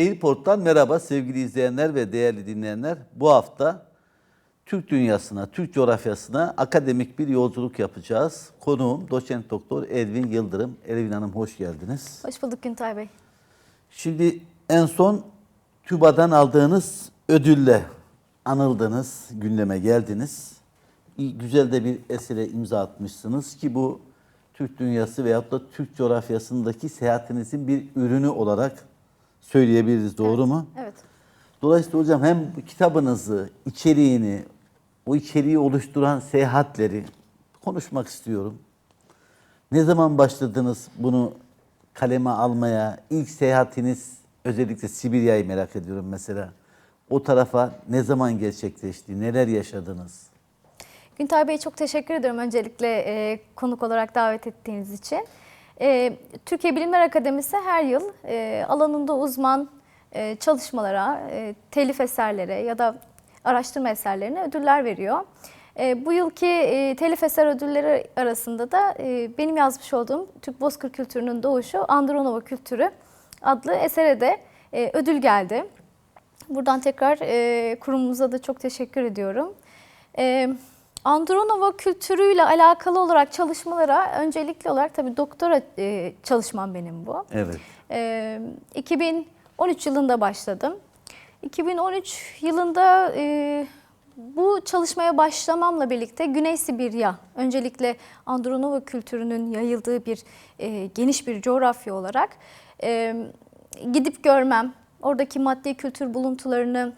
Airport'tan merhaba sevgili izleyenler ve değerli dinleyenler. Bu hafta Türk dünyasına, Türk coğrafyasına akademik bir yolculuk yapacağız. Konuğum doçent doktor Elvin Yıldırım. Elvin Hanım hoş geldiniz. Hoş bulduk Güntay Bey. Şimdi en son TÜBA'dan aldığınız ödülle anıldınız, gündeme geldiniz. Güzel de bir esere imza atmışsınız ki bu Türk dünyası veyahut da Türk coğrafyasındaki seyahatinizin bir ürünü olarak söyleyebiliriz. Doğru mu? Evet. Dolayısıyla hocam hem kitabınızı, içeriğini, o içeriği oluşturan seyahatleri konuşmak istiyorum. Ne zaman başladınız bunu kaleme almaya? İlk seyahatiniz özellikle Sibirya'yı merak ediyorum mesela. O tarafa ne zaman gerçekleşti? Neler yaşadınız? Güntay Bey çok teşekkür ediyorum öncelikle e, konuk olarak davet ettiğiniz için. E, Türkiye Bilimler Akademisi her yıl e, alanında uzman e, çalışmalara, e, telif eserlere ya da araştırma eserlerine ödüller veriyor. E, bu yılki e, telif eser ödülleri arasında da e, benim yazmış olduğum Türk Bozkır Kültürünün Doğuşu Andronova Kültürü adlı esere de e, ödül geldi. Buradan tekrar e, kurumumuza da çok teşekkür ediyorum. E, Andronova kültürüyle alakalı olarak çalışmalara öncelikli olarak tabii doktora e, çalışmam benim bu. Evet. E, 2013 yılında başladım. 2013 yılında e, bu çalışmaya başlamamla birlikte Güney Sibirya, öncelikle Andronova kültürünün yayıldığı bir e, geniş bir coğrafya olarak e, gidip görmem, oradaki maddi kültür buluntularını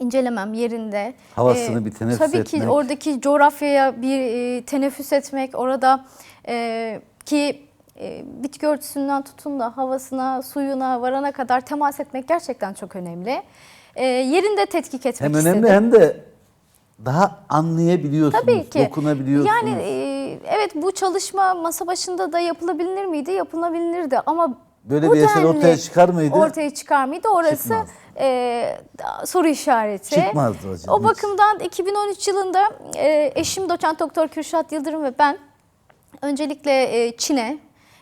incelemem yerinde. Havasını bir teneffüs Tabii etmek. ki oradaki coğrafyaya bir e, teneffüs etmek, orada e, ki e, bitki örtüsünden tutun da havasına, suyuna varana kadar temas etmek gerçekten çok önemli. E, yerinde tetkik etmek Hem önemli istedim. hem de daha anlayabiliyorsunuz, Tabii ki. dokunabiliyorsunuz. Yani e, evet bu çalışma masa başında da yapılabilir miydi? Yapılabilirdi ama Böyle bu bir eser denli ortaya çıkar mıydı? Ortaya çıkar mıydı? Orası Çıkmaz. e, soru işareti. Çıkmazdı hocam, O hiç. bakımdan 2013 yılında e, eşim doçent doktor Kürşat Yıldırım ve ben öncelikle e, Çin'e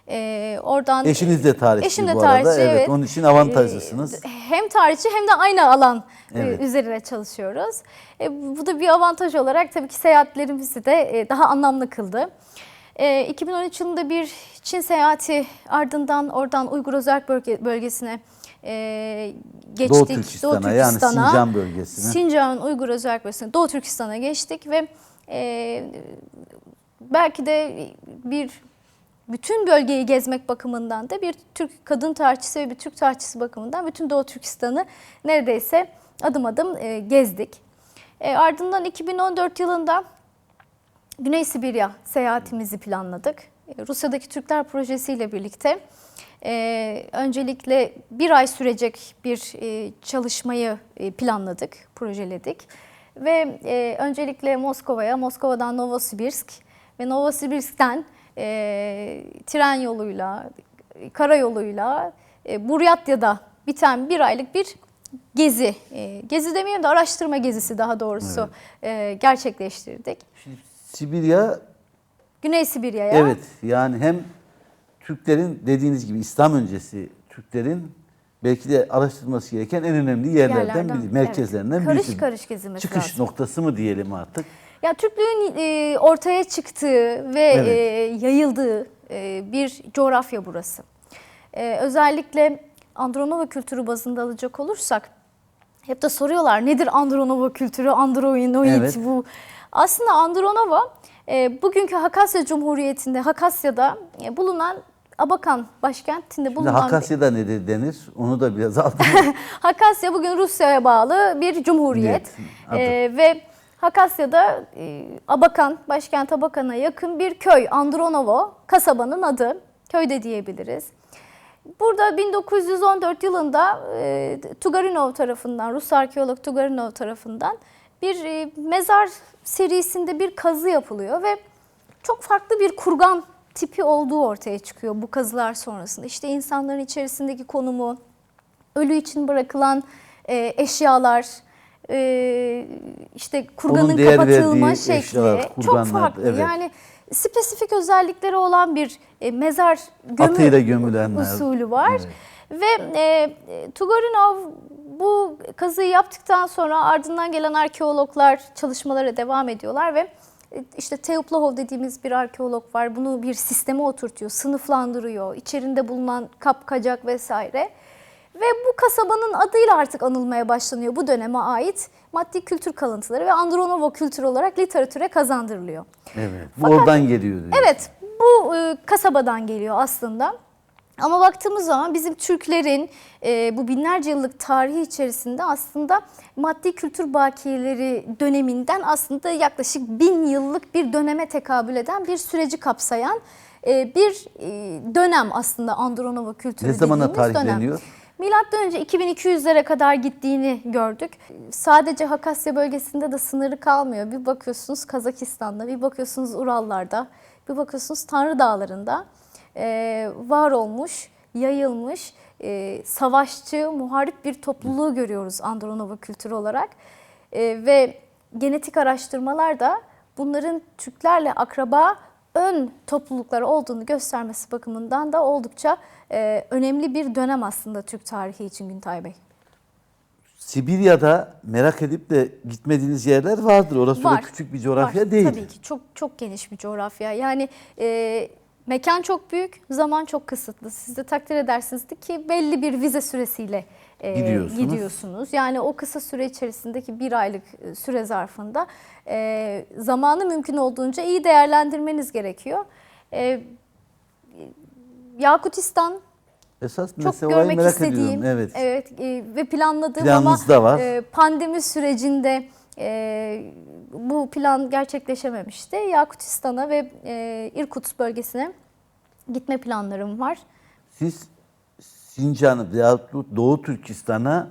e, oradan Eşiniz de tarihçi Eşim de bu arada. tarihçi, evet. evet. Onun için avantajlısınız. Ee, Hem tarihçi hem de aynı alan e, Evet. üzerine çalışıyoruz. E, bu da bir avantaj olarak tabii ki seyahatlerimizi de e, daha anlamlı kıldı. E, 2013 yılında bir Çin seyahati ardından oradan Uygur Özerk bölge, bölgesine e, geçtik. Doğu Türkistan'a, yani Sincan bölgesine. Sincan Uygur Özerk bölgesine Doğu Türkistan'a geçtik ve e, belki de bir bütün bölgeyi gezmek bakımından da bir Türk kadın tarihçisi ve bir Türk tarihçisi bakımından bütün Doğu Türkistan'ı neredeyse adım adım e, gezdik. E, ardından 2014 yılında Güney Sibirya seyahatimizi planladık. E, Rusya'daki Türkler projesiyle birlikte e, öncelikle bir ay sürecek bir e, çalışmayı e, planladık, projeledik. Ve e, öncelikle Moskova'ya, Moskova'dan Novosibirsk ve Novosibirsk'ten e, tren yoluyla, karayoluyla e, Buryatya'da biten bir aylık bir gezi, e, gezi demeyeyim de araştırma gezisi daha doğrusu e, gerçekleştirdik. Şimdi Sibirya Güney Sibirya'ya. evet yani hem Türklerin dediğiniz gibi İslam öncesi Türklerin belki de araştırması gereken en önemli yerlerden, Yerlerden, biri, merkezlerinden evet. Karış birisi. karış gezilmesi Çıkış lazım. noktası mı diyelim artık? Ya Türklüğün e, ortaya çıktığı ve Evet. e, yayıldığı e, bir coğrafya burası. E, özellikle Andronova kültürü bazında alacak olursak hep de soruyorlar nedir Andronova kültürü, Androinoid Evet. bu. Aslında Andronova e, bugünkü Hakasya Cumhuriyeti'nde Hakasya'da e, bulunan Abakan başkentinde Şimdi bulunan bir- Hakasya'da ne denir? Onu da biraz altına Hakasya bugün Rusya'ya bağlı bir cumhuriyet. Adı. Ee, ve Hakasya'da e, Abakan, başkent Abakan'a yakın bir köy, Andronovo, kasabanın adı. Köy de diyebiliriz. Burada 1914 yılında e, Tugarinov tarafından, Rus arkeolog Tugarinov tarafından bir e, mezar serisinde bir kazı yapılıyor ve çok farklı bir kurgan tipi olduğu ortaya çıkıyor bu kazılar sonrasında. İşte insanların içerisindeki konumu, ölü için bırakılan e, eşyalar, e, işte kurganın değer kapatılma verdiği şekli eşyalar, çok kurganlar, farklı. evet. Yani spesifik özellikleri olan bir e, mezar gömü Atıyla gömülenler. usulü var. Evet. Ve e, Tugorinov bu kazıyı yaptıktan sonra ardından gelen arkeologlar çalışmalara devam ediyorlar ve e, işte Teoplahov dediğimiz bir arkeolog var. Bunu bir sisteme oturtuyor, sınıflandırıyor. içerisinde bulunan kap, kacak vesaire. Ve bu kasabanın adıyla artık anılmaya başlanıyor bu döneme ait maddi kültür kalıntıları ve Andronovo kültürü olarak literatüre kazandırılıyor. Evet. Bu Fakat- oradan geliyor diyor. Evet, bu e, kasabadan geliyor aslında. Ama baktığımız zaman bizim Türklerin e, bu binlerce yıllık tarihi içerisinde aslında maddi kültür bakiyeleri döneminden aslında yaklaşık bin yıllık bir döneme tekabül eden bir süreci kapsayan e, bir e, dönem aslında Andronovo kültürü Ne zamana dediğimiz tarihleniyor? dönem. Milattan önce 2200'lere kadar gittiğini gördük. Sadece Hakasya bölgesinde de sınırı kalmıyor. Bir bakıyorsunuz Kazakistan'da, bir bakıyorsunuz Urallar'da, bir bakıyorsunuz Tanrı Dağları'nda e, var olmuş, yayılmış, e, savaşçı, muharip bir topluluğu görüyoruz Andronova kültürü olarak. E, ve genetik araştırmalar da bunların Türklerle akraba ön topluluklar olduğunu göstermesi bakımından da oldukça e, önemli bir dönem aslında Türk tarihi için Güntay Bey. Sibirya'da merak edip de gitmediğiniz yerler vardır. Orası öyle Var, küçük bir coğrafya Var, değil. Tabii ki çok çok geniş bir coğrafya. Yani e, mekan çok büyük, zaman çok kısıtlı. Siz de takdir edersiniz ki belli bir vize süresiyle e, Gidiyorsunuz. gidiyorsunuz. Yani o kısa süre içerisindeki bir aylık e, süre zarfında e, zamanı mümkün olduğunca iyi değerlendirmeniz gerekiyor. E, Yakutistan Esas çok görmek merak istediğim, ediyorum. Evet. e, ve planladığım ama var. e, pandemi sürecinde e, bu plan gerçekleşememişti. Yakutistan'a ve e, İrkutsk bölgesine gitme planlarım var. Siz Sincan veya Doğu Türkistan'a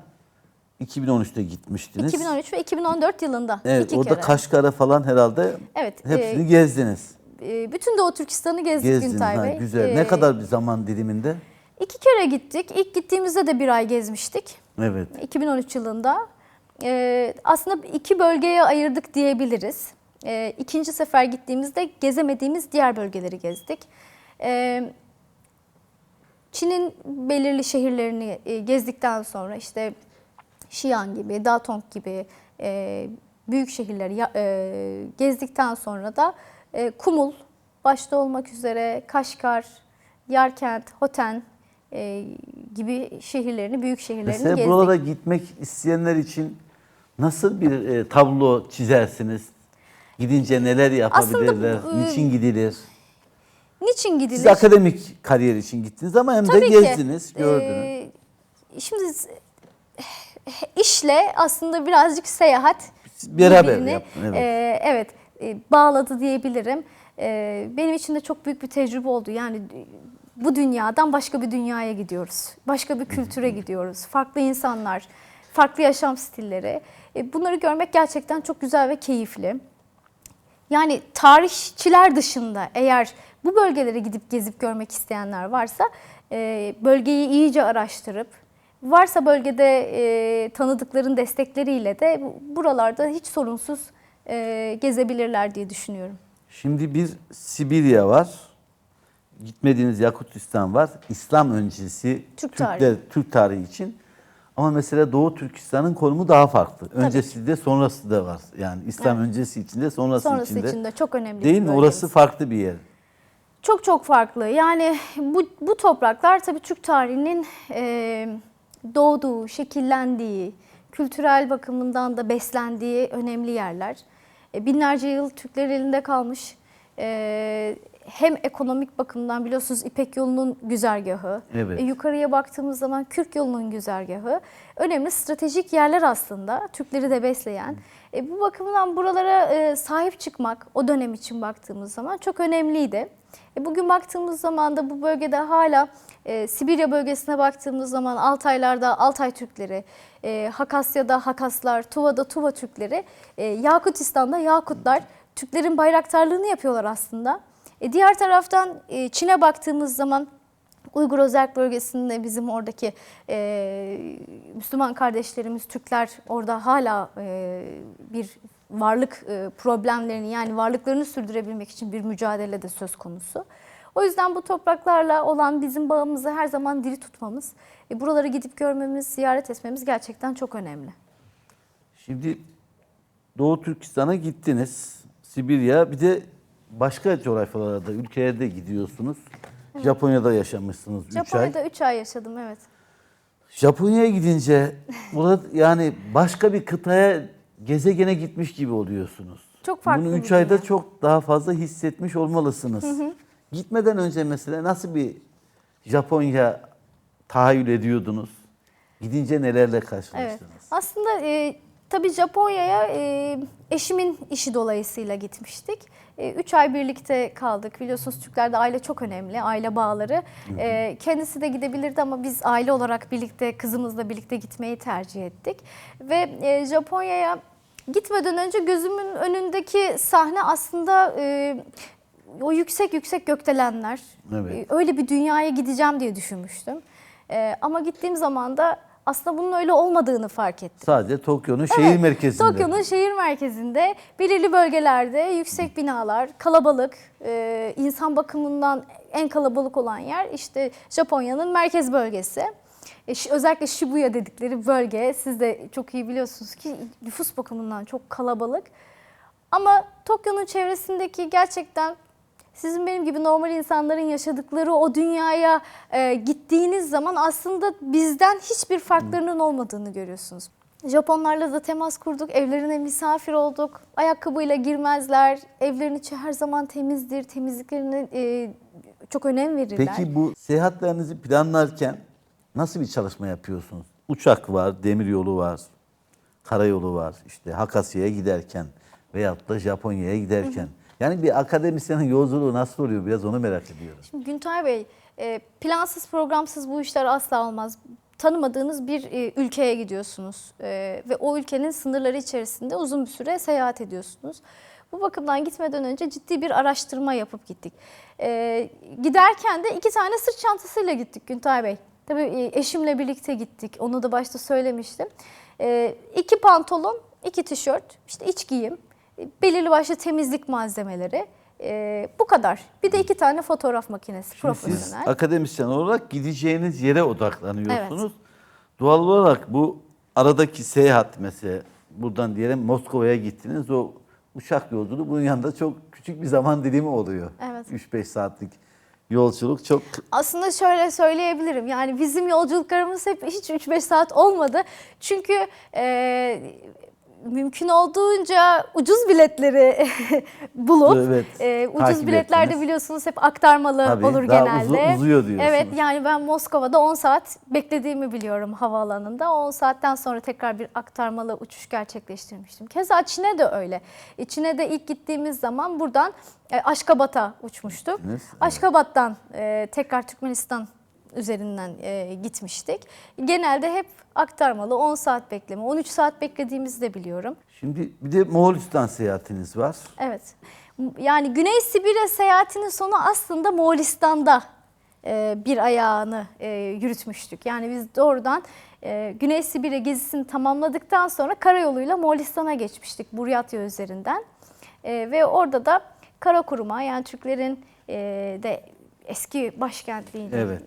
2013'te gitmiştiniz. 2013 ve 2014 yılında Evet, iki orada kere. Kaşgar'a falan herhalde Evet, hepsini e, gezdiniz. E, bütün Doğu Türkistan'ı gezdik Gezdiniz. Güntay Ha, Bey. güzel. E, ne kadar bir zaman diliminde? İki kere gittik. İlk gittiğimizde de bir ay gezmiştik. Evet. 2013 yılında. Ee, aslında iki bölgeye ayırdık diyebiliriz. Ee, ikinci sefer gittiğimizde gezemediğimiz diğer bölgeleri gezdik. Ee, Çin'in belirli şehirlerini e, gezdikten sonra işte Xi'an gibi, Datong gibi e, büyük şehirleri e, gezdikten sonra da e, Kumul başta olmak üzere Kaşgar, Yarkent, Hoten e, gibi şehirlerini, büyük şehirlerini Mesela gezdik. buralara gitmek isteyenler için nasıl bir e, tablo çizersiniz? Gidince neler yapabilirler? Aslında e, Niçin gidilir? Niçin gidilir? Siz akademik kariyer için gittiniz ama hem de Tabii ki. gezdiniz, gördünüz. Ee, şimdi işle aslında birazcık seyahat Beraber yaptın, evet. e, evet e, bağladı diyebilirim. E, benim için de çok büyük bir tecrübe oldu. Yani e, bu dünyadan başka bir dünyaya gidiyoruz. Başka bir kültüre gidiyoruz. Farklı insanlar, farklı yaşam stilleri. E, bunları görmek gerçekten çok güzel ve keyifli. Yani tarihçiler dışında eğer bu bölgelere gidip gezip görmek isteyenler varsa e, bölgeyi iyice araştırıp varsa bölgede e, tanıdıkların destekleriyle de bu- buralarda hiç sorunsuz gezebilirler diye düşünüyorum. Şimdi bir Sibirya var. Gitmediğiniz Yakutistan var. İslam öncesi Türk Türkler, tarihi. Türk tarihi için. Ama mesela Doğu Türkistan'ın konumu daha farklı. Öncesi de sonrası da var. Yani İslam öncesi içinde sonrası, Sonrası içinde. için de çok önemli Değil mi? Orası farklı bir yer. Çok çok farklı. Yani bu, bu topraklar tabii Türk tarihinin e, doğduğu, şekillendiği, kültürel bakımından da beslendiği önemli yerler. E, binlerce yıl Türkler elinde kalmış. E, hem ekonomik bakımdan biliyorsunuz İpek yolunun güzergahı. Evet. E, yukarıya baktığımız zaman Kürk yolunun güzergahı. Önemli stratejik yerler aslında Türkleri de besleyen. E, bu bakımdan buralara e, sahip çıkmak o dönem için baktığımız zaman çok önemliydi. E, bugün baktığımız zaman da bu bölgede hala e, Sibirya bölgesine baktığımız zaman Altaylar'da Altay Türkleri, e, Hakasya'da Hakaslar, Tuva'da Tuva Türkleri, e, Yakutistan'da Yakutlar Türklerin bayraktarlığını yapıyorlar aslında. E, diğer taraftan e, Çin'e baktığımız zaman Uygur Özerk bölgesinde bizim oradaki e, Müslüman kardeşlerimiz Türkler orada hala e, bir varlık e, problemlerini yani varlıklarını sürdürebilmek için bir mücadele de söz konusu. O yüzden bu topraklarla olan bizim bağımızı her zaman diri tutmamız, e, buraları gidip görmemiz, ziyaret etmemiz gerçekten çok önemli. Şimdi Doğu Türkistan'a gittiniz. Sibirya bir de başka coğrafyalara da ülkelere de gidiyorsunuz. Japonya'da yaşamışsınız 3 ay. Japonya'da 3 ay yaşadım evet. Japonya'ya gidince burada yani başka bir kıtaya gezegene gitmiş gibi oluyorsunuz. Çok farklı Bunu bir 3 ayda dünya. çok daha fazla hissetmiş olmalısınız. Gitmeden önce mesela nasıl bir Japonya tahayyül ediyordunuz? Gidince nelerle Evet. karşılaştınız? Aslında e, tabii Japonya'ya e, eşimin işi dolayısıyla gitmiştik. 3 ay birlikte kaldık. Biliyorsunuz Türklerde aile çok önemli, aile bağları. E, kendisi de gidebilirdi ama biz aile olarak birlikte, kızımızla birlikte gitmeyi tercih ettik. Ve e, Japonya'ya gitmeden önce gözümün önündeki sahne aslında... E, o yüksek yüksek gökdelenler. Evet. E, Öyle bir dünyaya gideceğim diye düşünmüştüm. E, ama gittiğim zaman da aslında bunun öyle olmadığını fark ettim. Sadece Tokyo'nun şehir Evet, merkezinde. Tokyo'nun şehir merkezinde belirli bölgelerde yüksek binalar, kalabalık, e, insan bakımından en kalabalık olan yer işte Japonya'nın merkez bölgesi. E, özellikle Shibuya dedikleri bölge siz de çok iyi biliyorsunuz ki nüfus bakımından çok kalabalık. Ama Tokyo'nun çevresindeki gerçekten sizin benim gibi normal insanların yaşadıkları o dünyaya e, gittiğiniz zaman aslında bizden hiçbir farklarının olmadığını görüyorsunuz. Japonlarla da temas kurduk, evlerine misafir olduk. Ayakkabıyla girmezler, evlerin içi her zaman temizdir, temizliklerine e, çok önem verirler. Peki bu seyahatlerinizi planlarken nasıl bir çalışma yapıyorsunuz? Uçak var, demiryolu var, karayolu var. İşte Hakasya'ya giderken veyahut da Japonya'ya giderken. Yani bir akademisyenin yolculuğu nasıl oluyor? Biraz onu merak ediyorum. Şimdi Güntay Bey, e, plansız programsız bu işler asla olmaz. Tanımadığınız bir e, ülkeye gidiyorsunuz e, ve o ülkenin sınırları içerisinde uzun bir süre seyahat ediyorsunuz. Bu bakımdan gitmeden önce ciddi bir araştırma yapıp gittik. Giderken de iki tane sırt çantasıyla gittik Güntay Bey. Tabii eşimle birlikte gittik. Onu da başta söylemiştim. E, iki pantolon, iki tişört, işte iç giyim, belirli başlı temizlik malzemeleri. E, bu kadar. Bir de iki tane fotoğraf makinesi Siz profesyonel. akademisyen olarak gideceğiniz yere odaklanıyorsunuz. Doğal olarak bu aradaki seyahat mesela buradan diyelim Moskova'ya gittiniz. O uçak yolculuğu bunun yanında çok küçük bir zaman dilimi oluyor. Evet. 3-5 saatlik yolculuk çok Aslında şöyle söyleyebilirim. Yani bizim yolculuklarımız hep hiç 3-5 saat olmadı. Çünkü e, mümkün olduğunca ucuz biletleri bulup Evet, e, ucuz biletlerde ettiniz. biliyorsunuz hep aktarmalı Tabii, olur daha genelde. uzu- uzuyor diyorsunuz. Evet yani ben Moskova'da 10 saat beklediğimi biliyorum havaalanında. 10 saatten sonra tekrar bir aktarmalı uçuş gerçekleştirmiştim. Keza Çin'e de öyle. E, Çin'e de ilk gittiğimiz zaman buradan e, Aşkabat'a uçmuştuk. Evet. Aşkabat'tan e, tekrar Türkmenistan üzerinden e, gitmiştik. Genelde hep aktarmalı 10 saat bekleme, 13 saat beklediğimizi de biliyorum. Şimdi bir de Moğolistan seyahatiniz var. Evet. Yani Güney Sibirya seyahatinin sonu aslında Moğolistan'da e, bir ayağını e, yürütmüştük. Yani biz doğrudan e, Güney Sibirya gezisini tamamladıktan sonra karayoluyla Moğolistan'a geçmiştik Buryatya üzerinden. E, ve orada da Karakurum'a yani Türklerin e, de eski başkentliğini Evet.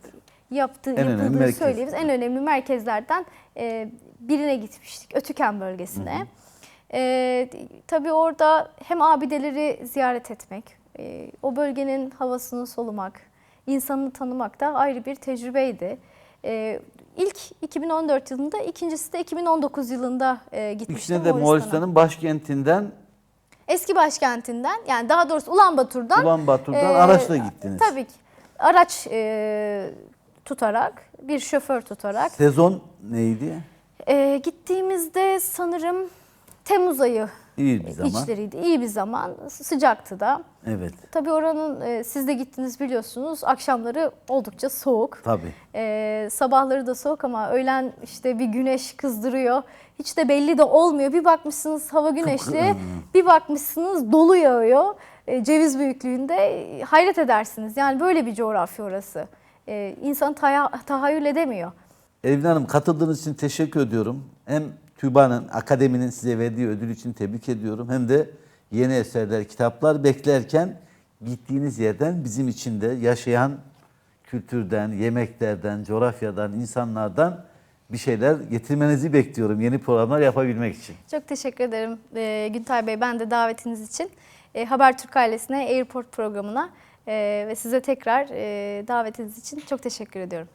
Yaptığı, En yapıldığını söyleyebiliriz. En önemli merkezlerden e, birine gitmiştik. Ötüken bölgesine. E, tabii orada hem abideleri ziyaret etmek, e, o bölgenin havasını solumak, insanını tanımak da ayrı bir tecrübeydi. E, ilk 2014 yılında, ikincisi de 2019 yılında e, gitmiştim İkisine de. Moğolistan'ın başkentinden Eski başkentinden yani daha doğrusu Ulanbator'dan Ulanbator'dan e, araçla gittiniz. Tabii ki. Araç e, tutarak, bir şoför tutarak. Sezon neydi? E, gittiğimizde sanırım Temmuz ayı İyi bir zaman. içleriydi. İyi bir zaman. Sıcaktı da. Evet. Tabii oranın e, siz de gittiniz biliyorsunuz. Akşamları oldukça soğuk. Tabii. E, sabahları da soğuk ama öğlen işte bir güneş kızdırıyor. Hiç de belli de olmuyor. Bir bakmışsınız hava güneşli, bir bakmışsınız dolu yağıyor. E, ceviz büyüklüğünde hayret edersiniz. Yani böyle bir coğrafya orası. E, insan taya- tahayyül edemiyor. Evlin Hanım katıldığınız için teşekkür ediyorum. Hem TÜBA'nın, akademinin size verdiği ödül için tebrik ediyorum. Hem de yeni eserler, kitaplar beklerken gittiğiniz yerden bizim için de yaşayan kültürden, yemeklerden, coğrafyadan, insanlardan bir şeyler getirmenizi bekliyorum yeni programlar yapabilmek için. Çok teşekkür ederim e, Güntay Bey. Ben de davetiniz için e, Habertürk ailesine Airport programına e, ve size tekrar e, davetiniz için çok teşekkür ediyorum.